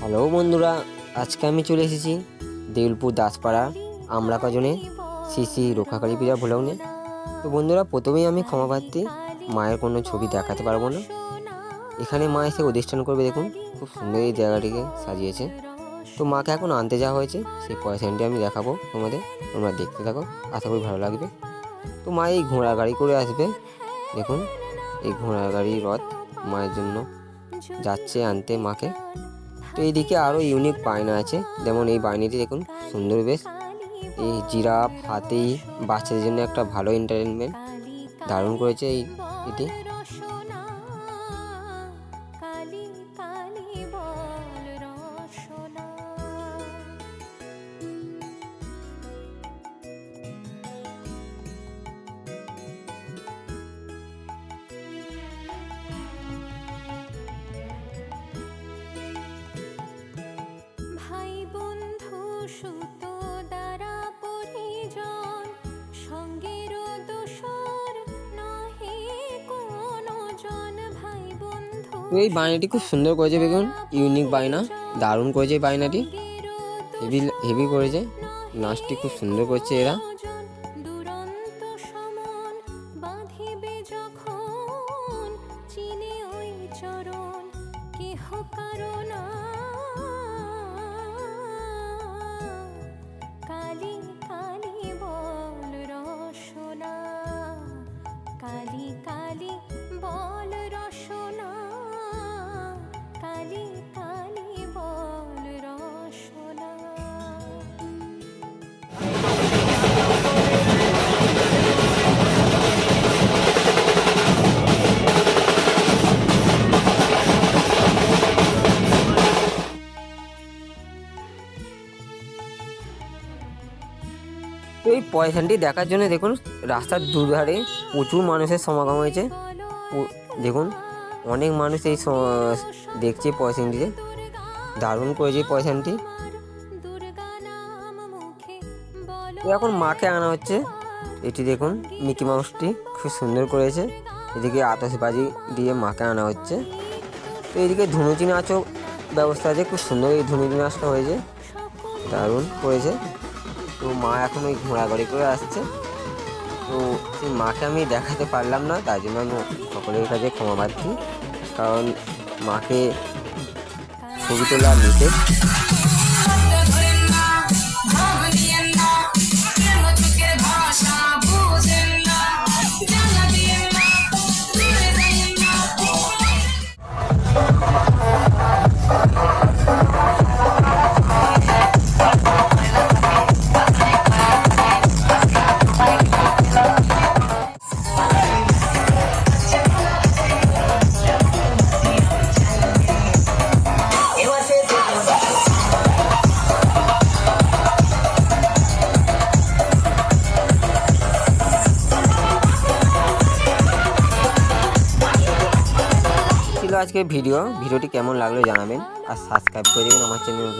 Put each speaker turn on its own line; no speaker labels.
Hello বন্ধুরা, আজকে আমি চলে এসেছি দেউলপুর দাসপাড়া আমরাকাজনে শ্রী শ্রী রক্ষাকালী পূজা ভোলাউনে তো বন্ধুরা, প্রথমেই আমি ক্ষমা প্রার্থী, মায়ের কোনো ছবি দেখাতে পারব না। এখানে মা এসে অধিষ্ঠান করবে দেখুন, খুব সুন্দর এই জায়গাটিকে সাজিয়েছে। তো মাকে এখন আনতে যাওয়া হয়েছে, সেই পয়সাটি আমি দেখাবো তোমাদের, তোমরা দেখতে থাকো, আশা করি ভালো লাগবে। তো মা এই ঘোড়া গাড়ি করে আসবে, দেখুন, এই ঘোড়া গাড়ি রথ মায়ের জন্য যাচ্ছে আনতে মাকে। তো এইদিকে আরও ইউনিক বায়না আছে। যেমন এই বায়নাটি দেখুন, সুন্দর বেশ। এই জিরাফ, হাতি, বাচ্চাদের জন্য একটা ভালো এন্টারটেনমেন্ট ধারণ করেছে এই এটি।
সুত দ্বারা পরিজন সঙ্গের দোসর নহে কোনো জন। ভাই বন্ধু
এই বায়নাটি খুব সুন্দর করেছে দেখুন ইউনিক বায়না দারুণ করেছে এই বায়নাটি। হেভি হেভি করেছে নাচটি খুব সুন্দর করছে এরা।
জন। কালী বল
এই পয়সানটি দেখার জন্য দেখুন, রাস্তার দুধারে প্রচুর মানুষের সমাগম হয়েছে। দেখুন, অনেক মানুষ এই দেখছে পয়সানটিতে। দারুণ করেছে তো এখন মাকে আনা হচ্ছে। এটি দেখুন, মিকি মাউসটি খুব সুন্দর করেছে। এদিকে আতশবাজি দিয়ে মাকে আনা হচ্ছে। তো এদিকে ধুনুচি নাচও ব্যবস্থা আছে, খুব সুন্দর এই ধুনুচি নাচটা হয়েছে। দারুণ করেছে। তো মা এখন ওই ঘোড়া গাড়ি করে আসছে। তো সেই মাকে আমি দেখাতে পারলাম না, তাই জন্য আমি সকলের কাছে ক্ষমা পাচ্ছি কারণ মাকে ছবি তোলা নিষেধ। আজকে ভিডিও। ভিডিওটি কেমন লাগল জানাবেন আর সাবস্ক্রাইব করে দেবেন আমার চ্যানেল